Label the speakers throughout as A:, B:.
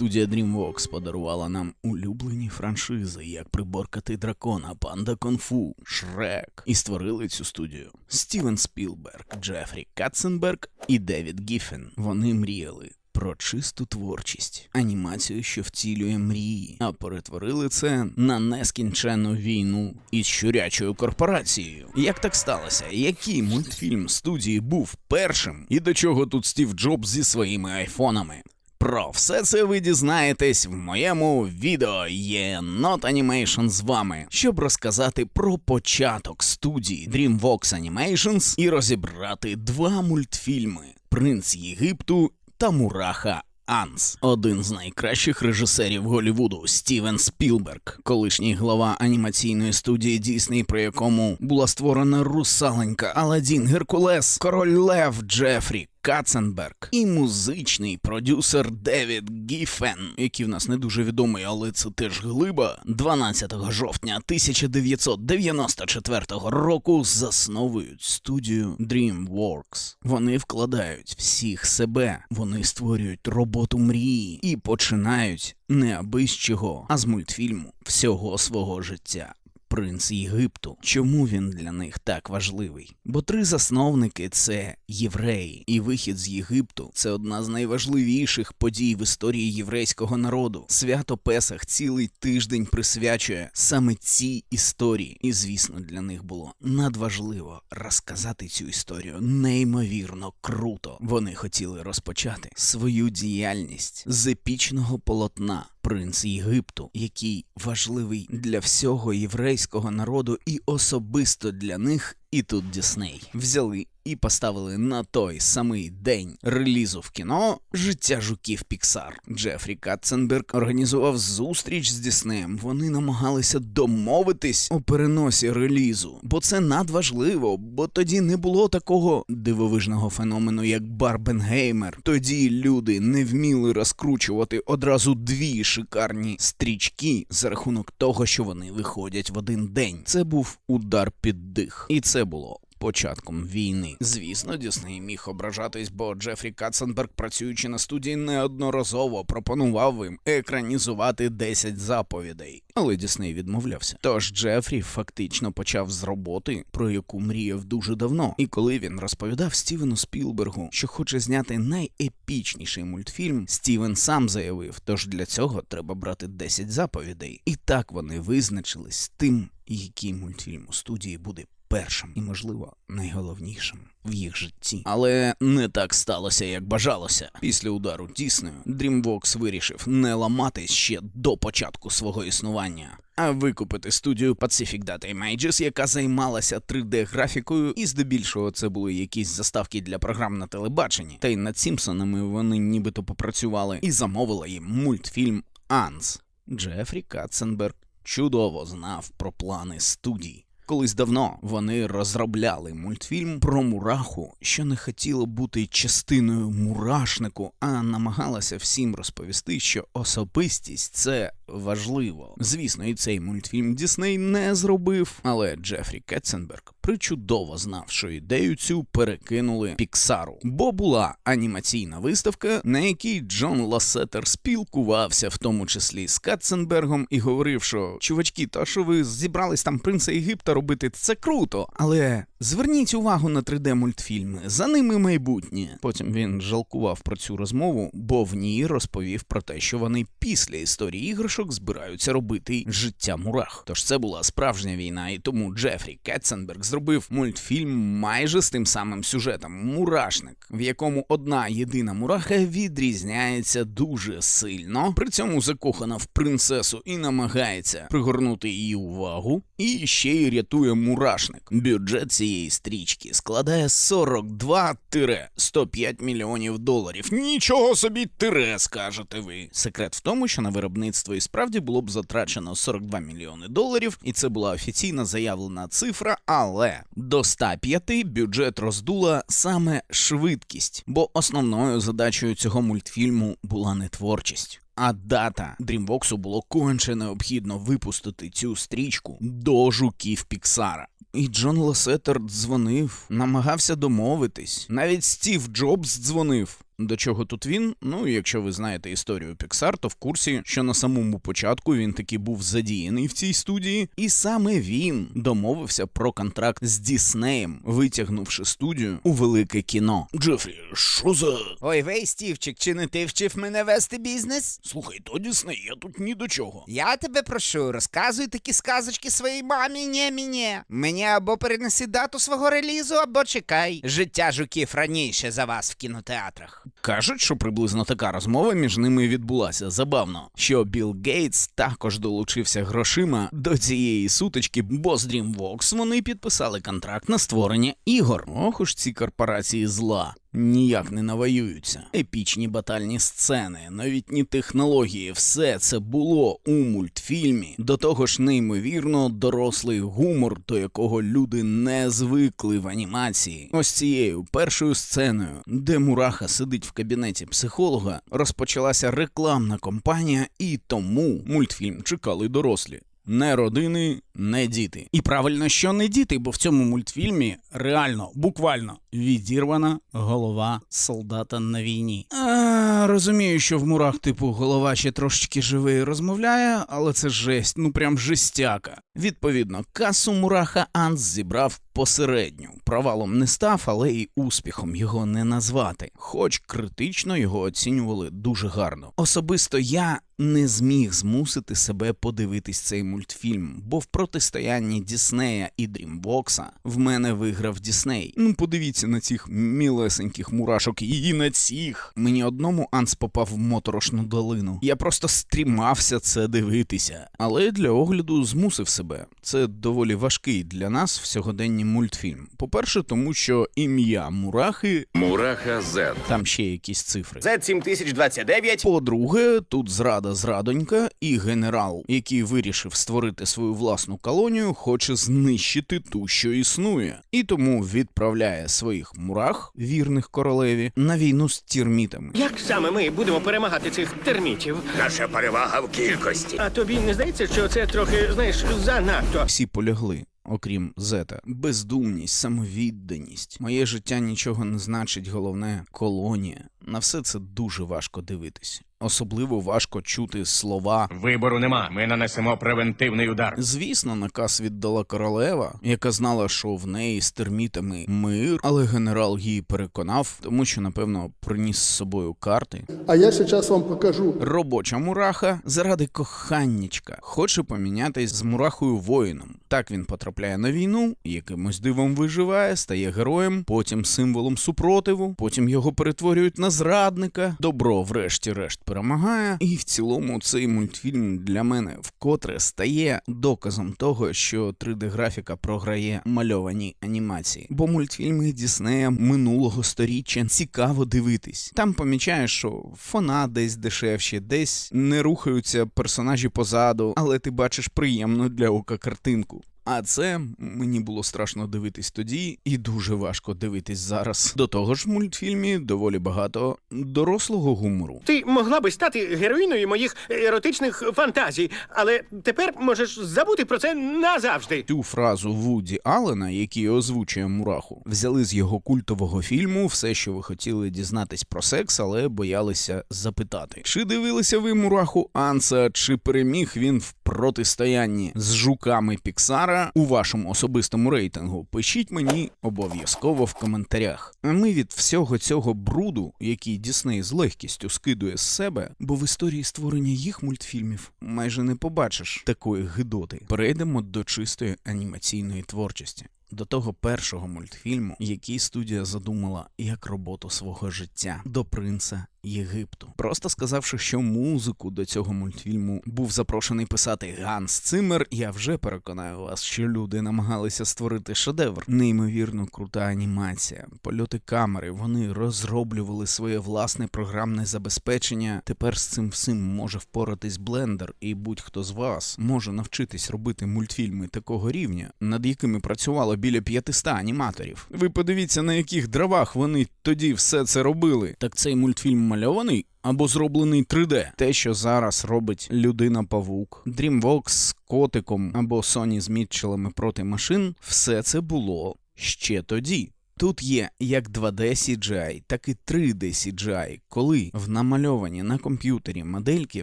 A: Студія DreamWorks подарувала нам улюблені франшизи, як приборкати дракона, панда Конфу, Шрек. І створили цю студію Стівен Спілберг, Джефрі Катценберг і Девід Гіффен. Вони мріяли. Про чисту творчість, анімацію, що втілює мрії, а перетворили це на нескінченну війну із щурячою корпорацією. Як так сталося? Який мультфільм студії був першим? І до чого тут Стів Джобс зі своїми айфонами? Про все це ви дізнаєтесь в моєму відео. Є Not Animation з вами, щоб розказати про початок студії DreamWorks Animations і розібрати два мультфільми: Принц Єгипту та Мураха. Анс, один з найкращих режисерів Голлівуду Стівен Спілберг, колишній глава анімаційної студії Дісней, при якому була створена Русаленька, Аладдін, Геркулес, Король Лев Джефрі. Каценберг і музичний продюсер Девід Гіфен, який в нас не дуже відомий, але це теж глиба. 12 жовтня 1994 року засновують студію DreamWorks. Вони вкладають всіх себе, вони створюють роботу мрії і починають не аби з чого, а з мультфільму всього свого життя. Принц Єгипту. Чому він для них так важливий? Бо три засновники це євреї, і вихід з Єгипту це одна з найважливіших подій в історії єврейського народу. Свято Песах цілий тиждень присвячує саме цій історії. І звісно, для них було надважливо розказати цю історію неймовірно круто. Вони хотіли розпочати свою діяльність з епічного полотна. Принц Єгипту, який важливий для всього єврейського народу і особисто для них, і тут Дісней взяли і поставили на той самий день релізу в кіно життя жуків Піксар. Джефрі Катценберг організував зустріч з Діснеєм. Вони намагалися домовитись у переносі релізу, бо це надважливо, бо тоді не було такого дивовижного феномену, як Барбенгеймер. Тоді люди не вміли розкручувати одразу дві шикарні стрічки за рахунок того, що вони виходять в один день. Це був удар під дих, і це було. Початком війни, звісно, Дісней міг ображатись, бо Джефрі Катценберг, працюючи на студії, неодноразово пропонував їм екранізувати 10 заповідей. Але Дісней відмовлявся. Тож Джефрі фактично почав з роботи, про яку мріяв дуже давно. І коли він розповідав Стівену Спілбергу, що хоче зняти найепічніший мультфільм, Стівен сам заявив: тож для цього треба брати 10 заповідей. І так вони визначились тим, який мультфільм у студії буде першим і, можливо, найголовнішим в їх житті. Але не так сталося, як бажалося. Після удару Діснею DreamWorks вирішив не ламатись ще до початку свого існування. А викупити студію Pacific Data Images, яка займалася 3D-графікою, і здебільшого це були якісь заставки для програм на телебаченні. Та й над Сімпсонами вони нібито попрацювали і замовила їм мультфільм Анс. Джефрі Катценберг чудово знав про плани студії. Колись давно вони розробляли мультфільм про мураху, що не хотіло бути частиною мурашнику, а намагалася всім розповісти, що особистість це важливо. Звісно, і цей мультфільм Дісней не зробив, але Джефрі Кетценберг причудово знав, що ідею цю перекинули Піксару, бо була анімаційна виставка, на якій Джон Ласетер спілкувався, в тому числі з Катценбергом, і говорив, що чувачки, та що ви зібрались там принца Єгипта робити, це круто, але зверніть увагу на 3D мультфільми, за ними майбутнє. Потім він жалкував про цю розмову, бо в ній розповів про те, що вони після історії іграшок збираються робити життя мурах. Тож це була справжня війна, і тому Джефрі Кетценберг зробив мультфільм майже з тим самим сюжетом Мурашник, в якому одна єдина мураха відрізняється дуже сильно, при цьому закохана в принцесу і намагається пригорнути її увагу, і ще й рятує мурашник. Бюджет цієї стрічки складає 42-105 мільйонів доларів. Нічого собі тире, скажете ви. Секрет в тому, що на виробництво і справді було б затрачено 42 мільйони доларів, і це була офіційно заявлена цифра, але до 105 бюджет роздула саме швидкість, бо основною задачею цього мультфільму була не творчість. А дата DreamWorks було конче необхідно випустити цю стрічку до жуків Піксара. І Джон Ласетер дзвонив, намагався домовитись. Навіть Стів Джобс дзвонив. До чого тут він? Ну, якщо ви знаєте історію Pixar, то в курсі, що на самому початку він таки був задіяний в цій студії, і саме він домовився про контракт з Діснеєм, витягнувши студію у велике кіно. Джефрі, що за.
B: Ой, вей, Стівчик, чи не ти вчив мене вести бізнес?
A: Слухай, то Дісней, я тут ні до чого.
B: Я тебе прошу, розказуй такі сказочки своїй мамі, не мені. Мені або перенеси дату свого релізу, або чекай. Життя жуків раніше за вас в кінотеатрах.
A: Кажуть, що приблизно така розмова між ними відбулася. Забавно, що Білл Гейтс також долучився грошима до цієї сутички, бо з DreamWorks вони підписали контракт на створення ігор. Ох уж ці корпорації зла. Ніяк не навоюються. Епічні батальні сцени, новітні технології, все це було у мультфільмі. До того ж, неймовірно дорослий гумор, до якого люди не звикли в анімації. Ось цією першою сценою, де Мураха сидить в кабінеті психолога, розпочалася рекламна кампанія, і тому мультфільм чекали дорослі. Не родини, не діти. І правильно, що не діти, бо в цьому мультфільмі реально, буквально відірвана голова солдата на війні. А, розумію, що в мурах, типу, голова ще трошечки живе і розмовляє, але це жесть, ну прям жестяка. Відповідно, касу мураха Анс зібрав посередню. Провалом не став, але й успіхом його не назвати. Хоч критично його оцінювали дуже гарно. Особисто я не зміг змусити себе подивитись цей мультфільм, бо в протистоянні Діснея і Дрімбокса в мене виграв Дісней. Ну, подивіться на цих мілесеньких мурашок і на цих. Мені одному Анс попав в моторошну долину. Я просто стрімався це дивитися. Але для огляду змусив себе. Це доволі важкий для нас в сьогоденні мультфільм. По-перше, тому що ім'я Мурахи,
C: Мураха Z.
A: там ще якісь цифри.
D: Z7029
A: По-друге, тут зрада зрадонька, і генерал, який вирішив створити свою власну колонію, хоче знищити ту, що існує, і тому відправляє своїх мурах, вірних королеві, на війну з тірмітами.
E: Як саме ми будемо перемагати цих термітів?
D: наша перевага в кількості.
E: А тобі не здається, що це трохи, знаєш, занадто?
A: Всі полягли. Окрім зета, бездумність, самовідданість. Моє життя нічого не значить, головне колонія. На все це дуже важко дивитись. Особливо важко чути слова
F: Вибору нема. Ми нанесемо превентивний удар.
A: Звісно, наказ віддала королева, яка знала, що в неї з термітами мир, але генерал її переконав, тому що, напевно, приніс з собою карти.
G: А я сейчас вам покажу.
A: Робоча мураха заради коханнячка хоче помінятись з мурахою воїном. Так він потрапляє на війну, якимось дивом виживає, стає героєм, потім символом супротиву, потім його перетворюють на зрадника. Добро, врешті-решт, перемагає. І в цілому цей мультфільм для мене вкотре стає доказом того, що 3D-графіка програє мальовані анімації. Бо мультфільми Діснея минулого сторіччя цікаво дивитись. Там помічаєш, що фона десь дешевші, десь не рухаються персонажі позаду, але ти бачиш приємну для ока картинку. А це мені було страшно дивитись тоді, і дуже важко дивитись зараз. До того ж, в мультфільмі доволі багато дорослого гумору.
E: Ти могла би стати героїною моїх еротичних фантазій, але тепер можеш забути про це назавжди.
A: Цю фразу Вуді Аллена, який озвучує Мураху, взяли з його культового фільму все, що ви хотіли дізнатись про секс, але боялися запитати. Чи дивилися ви Мураху Анса, чи переміг він в протистоянні з жуками Піксара у вашому особистому рейтингу? Пишіть мені обов'язково в коментарях. А ми від всього цього бруду, який Дісней з легкістю скидує з себе, бо в історії створення їх мультфільмів майже не побачиш такої гидоти. Перейдемо до чистої анімаційної творчості. До того першого мультфільму, який студія задумала як роботу свого життя до принца Єгипту, просто сказавши, що музику до цього мультфільму був запрошений писати Ганс Циммер, я вже переконаю вас, що люди намагалися створити шедевр. Неймовірно крута анімація, польоти камери. Вони розроблювали своє власне програмне забезпечення. Тепер з цим всім може впоратись блендер, і будь-хто з вас може навчитись робити мультфільми такого рівня, над якими працювало біля 500 аніматорів. Ви подивіться, на яких дровах вони тоді все це робили. Так цей мультфільм мальований. Або зроблений 3D. Те, що зараз робить людина Павук, DreamWorks з котиком або Sony з Мітчелами проти машин, все це було ще тоді. Тут є як 2D CGI, так і 3D CGI, коли в намальовані на комп'ютері модельки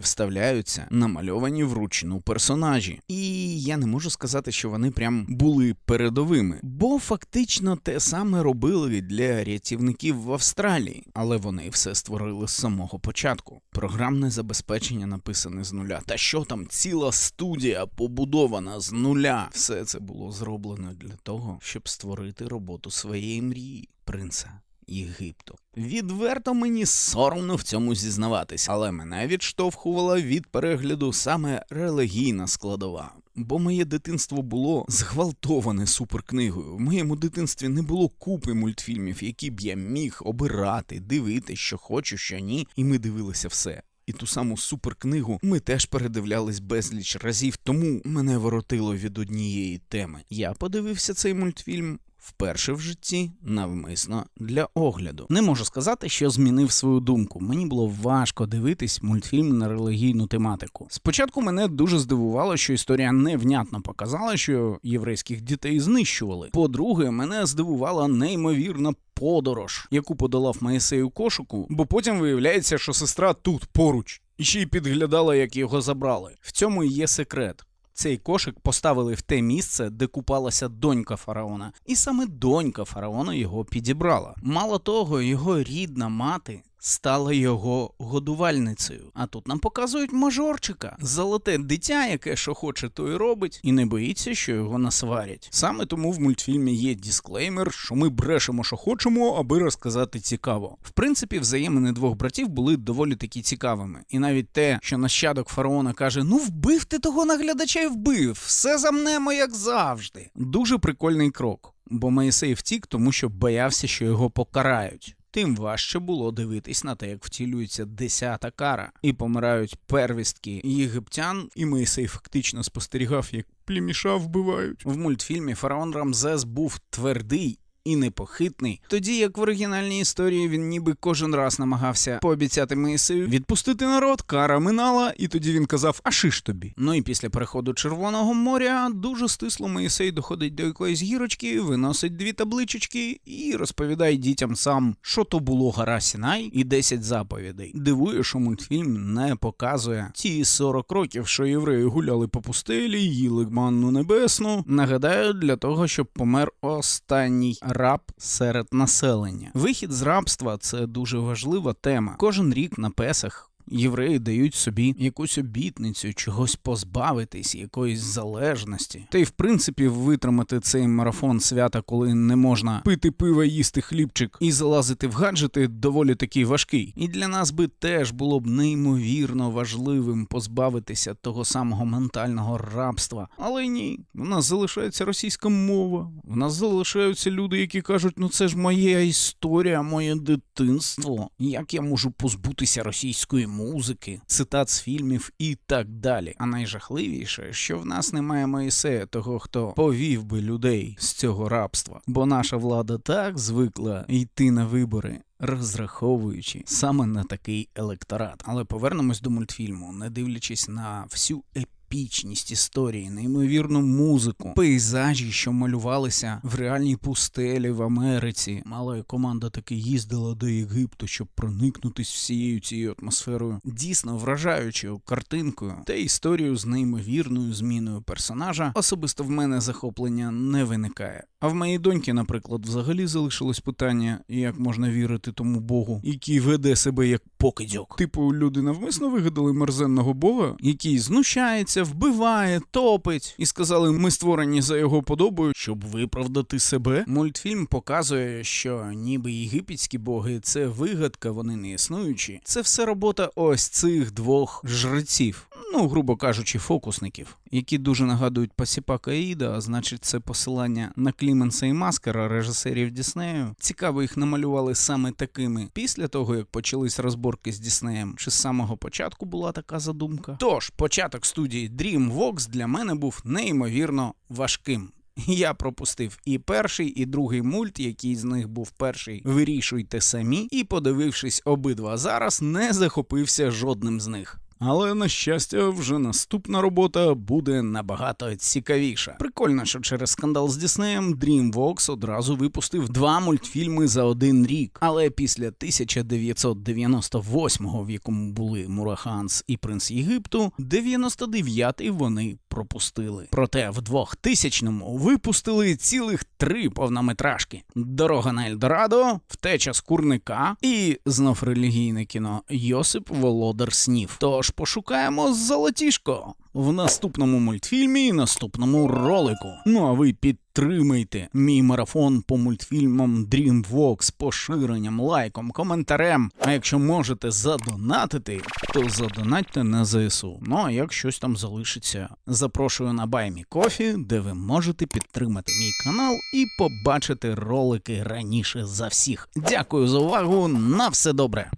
A: вставляються намальовані вручну персонажі. І я не можу сказати, що вони прям були передовими, бо фактично те саме робили для рятівників в Австралії, але вони все створили з самого початку. Програмне забезпечення написане з нуля. Та що там, ціла студія побудована з нуля. Все це було зроблено для того, щоб створити роботу своєї мрії, принца Єгипту. Відверто мені соромно в цьому зізнаватись, але мене відштовхувала від перегляду саме релігійна складова. Бо моє дитинство було зґвалтоване суперкнигою. В моєму дитинстві не було купи мультфільмів, які б я міг обирати, дивитися, що хочу, що ні, і ми дивилися все. І ту саму суперкнигу ми теж передивлялись безліч разів, тому мене воротило від однієї теми. Я подивився цей мультфільм. Вперше в житті навмисно для огляду. Не можу сказати, що змінив свою думку. Мені було важко дивитись мультфільм на релігійну тематику. Спочатку мене дуже здивувало, що історія невнятно показала, що єврейських дітей знищували. По-друге, мене здивувала неймовірна подорож, яку подолав Моїсей кошику, бо потім виявляється, що сестра тут поруч, і ще й підглядала, як його забрали. В цьому і є секрет. Цей кошик поставили в те місце, де купалася донька фараона, і саме донька фараона його підібрала. Мало того, його рідна мати стала його годувальницею. А тут нам показують мажорчика, золоте дитя, яке що хоче, то й робить, і не боїться, що його насварять. Саме тому в мультфільмі є дисклеймер, що ми брешемо, що хочемо, аби розказати цікаво. В принципі, взаємини двох братів були доволі таки цікавими. І навіть те, що нащадок фараона каже: Ну вбив ти того наглядача й вбив, все замнемо, як завжди. Дуже прикольний крок. Бо Моїсей втік, тому що боявся, що його покарають. Тим важче було дивитись на те, як втілюється десята кара, і помирають первістки єгиптян, і Моїсей фактично спостерігав, як пліміша вбивають. В мультфільмі фараон Рамзес був твердий. І непохитний, тоді як в оригінальній історії він ніби кожен раз намагався пообіцяти Моїсею відпустити народ, кара минала, і тоді він казав: А шиш тобі. Ну і після переходу Червоного моря дуже стисло Моїсей доходить до якоїсь гірочки, виносить дві табличечки і розповідає дітям сам, що то було гора Сінай і 10 заповідей. Дивує, що мультфільм не показує ті 40 років, що євреї гуляли по пустелі, їли манну небесну. Нагадаю, для того, щоб помер останній раб серед населення. Вихід з рабства це дуже важлива тема. Кожен рік на Песах. Євреї дають собі якусь обітницю, чогось позбавитись, якоїсь залежності. Та й в принципі витримати цей марафон свята, коли не можна пити пиво, їсти хлібчик і залазити в гаджети, доволі таки важкий. І для нас би теж було б неймовірно важливим позбавитися того самого ментального рабства. Але ні, в нас залишається російська мова. В нас залишаються люди, які кажуть, ну це ж моя історія, моє дитинство. Як я можу позбутися російської музики, цитат з фільмів і так далі. А найжахливіше, що в нас немає Моїсея, того, хто повів би людей з цього рабства, бо наша влада так звикла йти на вибори. Розраховуючи саме на такий електорат, але повернемось до мультфільму, не дивлячись на всю епічність історії, неймовірну музику, пейзажі, що малювалися в реальній пустелі в Америці. Мала команда таки їздила до Єгипту, щоб проникнутись всією цією атмосферою, дійсно вражаючою картинкою та історію з неймовірною зміною персонажа. Особисто в мене захоплення не виникає. А в моїй доньки, наприклад, взагалі залишилось питання, як можна вірити тому богу, який веде себе як покидьок. Типу, люди навмисно вигадали мерзенного бога, який знущається, вбиває, топить, і сказали, ми створені за його подобою, щоб виправдати себе. Мультфільм показує, що ніби єгипетські боги це вигадка, вони не існуючі. Це все робота ось цих двох жреців. Ну, грубо кажучи, фокусників, які дуже нагадують Пасіпака Іда, а значить, це посилання на Кліменса і Маскера, режисерів Діснею. Цікаво, їх намалювали саме такими після того, як почались розборки з Діснеєм. Чи з самого початку була така задумка? Тож, початок студії DreamWorks для мене був неймовірно важким. Я пропустив і перший, і другий мульт, який з них був перший. Вирішуйте самі, і подивившись обидва зараз, не захопився жодним з них. Але на щастя, вже наступна робота буде набагато цікавіша. Прикольно, що через скандал з Діснеєм DreamWorks одразу випустив два мультфільми за один рік. Але після 1998-го, в якому були Мураханс і Принц Єгипту, 99-й вони пропустили. Проте в 2000-му випустили цілих три повнометражки: Дорога на Ельдорадо, Втеча з курника і знов релігійне кіно Йосип Володар Снів. Тож пошукаємо золотішко в наступному мультфільмі і наступному ролику. Ну а ви підтримайте мій марафон по мультфільмам DreamWorks поширенням, лайком, коментарем. А якщо можете задонатити, то задонатьте на ЗСУ. Ну а як щось там залишиться, запрошую на Баймі Кофі, де ви можете підтримати мій канал і побачити ролики раніше за всіх. Дякую за увагу. На все добре.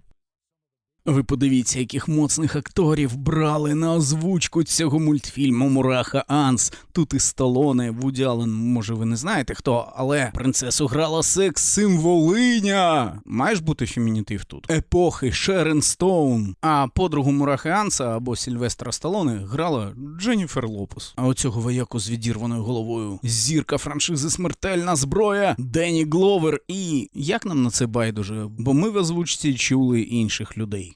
A: Ви подивіться, яких моцних акторів брали на озвучку цього мультфільму Мураха Анс. Тут і Сталоне, Вуді Аллен, може ви не знаєте хто, але принцесу грала секс-символиня. Маєш бути фемінітив тут. Епохи Шерен Стоун. А подругу Мурахи Анса або Сільвестра Сталоне грала Дженніфер Лопес. А оцього вояку з відірваною головою. Зірка франшизи Смертельна зброя Денні Гловер. І як нам на це байдуже? Бо ми в озвучці чули інших людей.